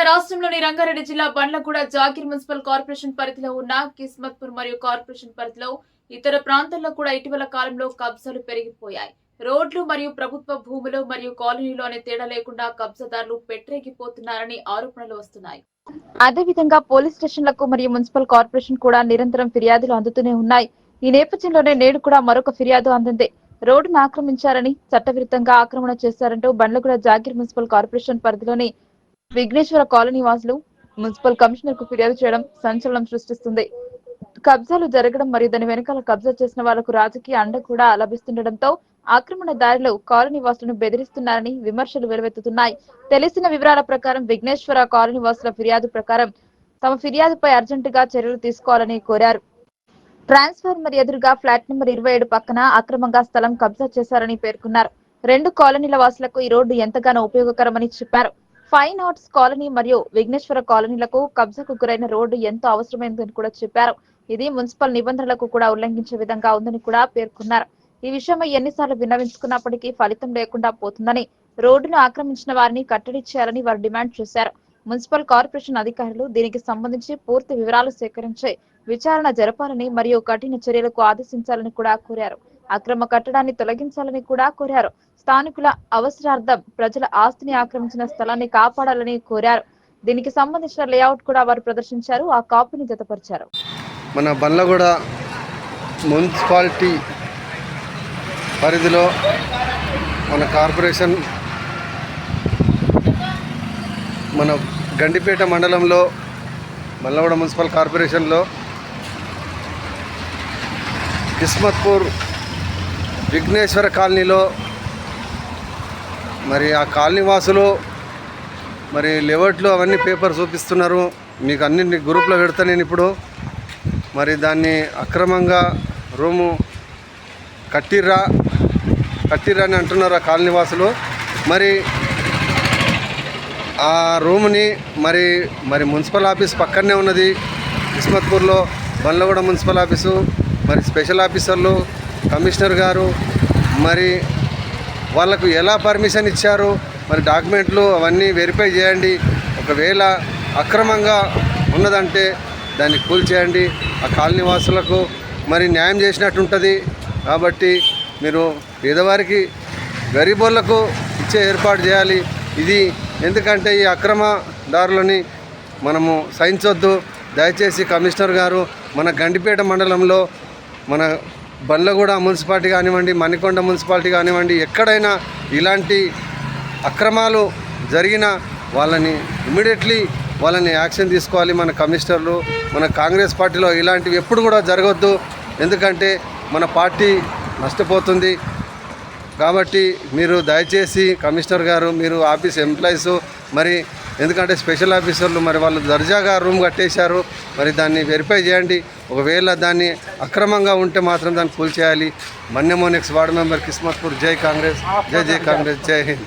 తెలంగాణ రాష్ట్రంలోని రంగారెడ్డి జిల్లా Bandlaguda Zakir municipal corporation పరిధిలో ఉన్న కిస్మత్పూర్ మరియు కార్పొరేషన్ పరిధిలో ఇతర ప్రాంతాల్లో కూడా ఇటీవల కాలంలో కబ్జాలు పెరిగిపోయాయి. రోడ్లు మరియు ప్రభుత్వ భూములు మరియు కాలనీలు అనే తేడా లేకుండా కబ్జాదారులు పెట్టరేగిపోతున్నారని ఆరోపణలు వస్తున్నాయి. అదేవిధంగా పోలీస్ స్టేషన్లకు మరియు మున్సిపల్ కార్పొరేషన్ కూడా నిరంతరం ఫిర్యాదులు అందుతూనే ఉన్నాయి. ఈ నేపథ్యంలోనే నేడు కూడా మరొక ఫిర్యాదు అందింది. రోడ్డును ఆక్రమించారని చట్టవిరుద్ధంగా ఆక్రమణ చేశారంటూ బండ్లగూడ జాకిర్ మున్సిపల్ కార్పొరేషన్ పరిధిలోని విఘ్నేశ్వర కాలనీ వాసులు మున్సిపల్ కమిషనర్కు ఫిర్యాదు చేయడం సంచలనం సృష్టిస్తుంది. కబ్జాలు జరగడం మరియు దాని వెనకాల కబ్జా చేసిన వాళ్ళకు రాజకీయ అండ కూడా లభిస్తుండటంతో ఆక్రమణ దారిలో కాలనీ వాసులను బెదిరిస్తున్నారని విమర్శలు వెలువెత్తుతున్నాయి. తెలిసిన వివరాల ప్రకారం విఘ్నేశ్వర కాలనీ వాసుల ఫిర్యాదు ప్రకారం తమ ఫిర్యాదుపై అర్జెంటుగా చర్యలు తీసుకోవాలని కోరారు. ట్రాన్స్ఫార్మర్ ఎదురుగా ఫ్లాట్ నెంబర్ ఇరవై ఏడు పక్కన అక్రమంగా స్థలం కబ్జా చేశారని పేర్కొన్నారు. రెండు కాలనీల వాసులకు ఈ రోడ్డు ఎంతగానో ఉపయోగకరమని చెప్పారు. ఫైన్ ఆర్ట్స్ కాలనీ మరియు విఘ్నేశ్వర కాలనీలకు కబ్జాకు గురైన రోడ్డు ఎంతో అవసరమైందని కూడా చెప్పారు. ఇది మున్సిపల్ నిబంధనలకు కూడా ఉల్లంఘించే విధంగా ఉందని కూడా పేర్కొన్నారు. ఈ విషయమై ఎన్నిసార్లు విన్నవించుకున్నప్పటికీ ఫలితం లేకుండా పోతుందని రోడ్డును ఆక్రమించిన వారిని కట్టడి చేయాలని వారు డిమాండ్ చేశారు. మున్సిపల్ కార్పొరేషన్ అధికారులు దీనికి సంబంధించి పూర్తి వివరాలు సేకరించి విచారణ జరపాలని మరియు కఠిన చర్యలకు ఆదేశించాలని కూడా కోరారు. అక్రమ కట్టడాన్ని తొలగించాలని కూడా కోరారు. స్థానికుల అవసరార్థం ప్రజల ఆస్తిని ఆక్రమించిన స్థలాన్ని కాపాడాలని కోరారు. దీనికి సంబంధించిన లేఅవుట్ కూడా వారు ప్రదర్శించారు. ఆ కాపీని జతపరిచారు. మన బండ్లగూడ మున్సిపాలిటీ పరిధిలో మన కార్పొరేషన్ మన గండిపేట మండలంలో బండ్లగూడ మున్సిపల్ కార్పొరేషన్లో కిస్మత్పూర్ విఘ్నేశ్వర కాలనీలో మరి ఆ కాలనీ వాసులు మరి లెవర్ట్లు అవన్నీ పేపర్ చూపిస్తున్నారు. మీకు అన్ని గ్రూప్లో పెడతా నేను ఇప్పుడు. మరి దాన్ని అక్రమంగా రూము కట్టిర్రా కట్టిర్రా అని అంటున్నారు ఆ కాలనీ వాసులు మరి ఆ రూమ్ని మరి మరి మున్సిపల్ ఆఫీస్ పక్కనే ఉన్నది. కిస్మత్పూర్లో బండ్లగూడ మున్సిపల్ ఆఫీసు మరి స్పెషల్ ఆఫీసర్లు కమిషనర్ గారు మరి వాళ్ళకు ఎలా పర్మిషన్ ఇచ్చారు మరి డాక్యుమెంట్లు అవన్నీ వెరిఫై చేయండి. ఒకవేళ అక్రమంగా ఉన్నదంటే దాన్ని కూల్ చేయండి ఆ కాలనీ వాసులకు మరి న్యాయం చేసినట్టు ఉంటుంది కాబట్టి మీరు పేదవారికి గరీబోళ్ళకు ఇచ్చే ఏర్పాటు చేయాలి. ఇది ఎందుకంటే ఈ అక్రమదారులని మనము సహించొద్దు. దయచేసి కమిషనర్ గారు మన గండిపేట మండలంలో మన బండ్లగూడ మున్సిపాలిటీ కానివ్వండి మణికొండ మున్సిపాలిటీ కానివ్వండి ఎక్కడైనా ఇలాంటి అక్రమాలు జరిగిన వాళ్ళని ఇమీడియట్లీ వాళ్ళని యాక్షన్ తీసుకోవాలి. మన కమిషనర్లు మన కాంగ్రెస్ పార్టీలో ఇలాంటివి ఎప్పుడు కూడా జరగవద్దు ఎందుకంటే మన పార్టీ నష్టపోతుంది. కాబట్టి మీరు దయచేసి కమిషనర్ గారు మీరు ఆఫీస్ ఎంప్లాయీస్ మరి ఎందుకంటే స్పెషల్ ఆఫీసర్లు మరి వాళ్ళు దర్జాగా రూమ్ కట్టేశారు. మరి దాన్ని వెరిఫై చేయండి. ఒకవేళ దాన్ని అక్రమంగా ఉంటే మాత్రం దాన్ని కూల్చేయాలి. మన్యమోనిక్స్ వార్డు మెంబర్ కిస్మత్పూర్ జై కాంగ్రెస్. జై జై కాంగ్రెస్. జై హింద్.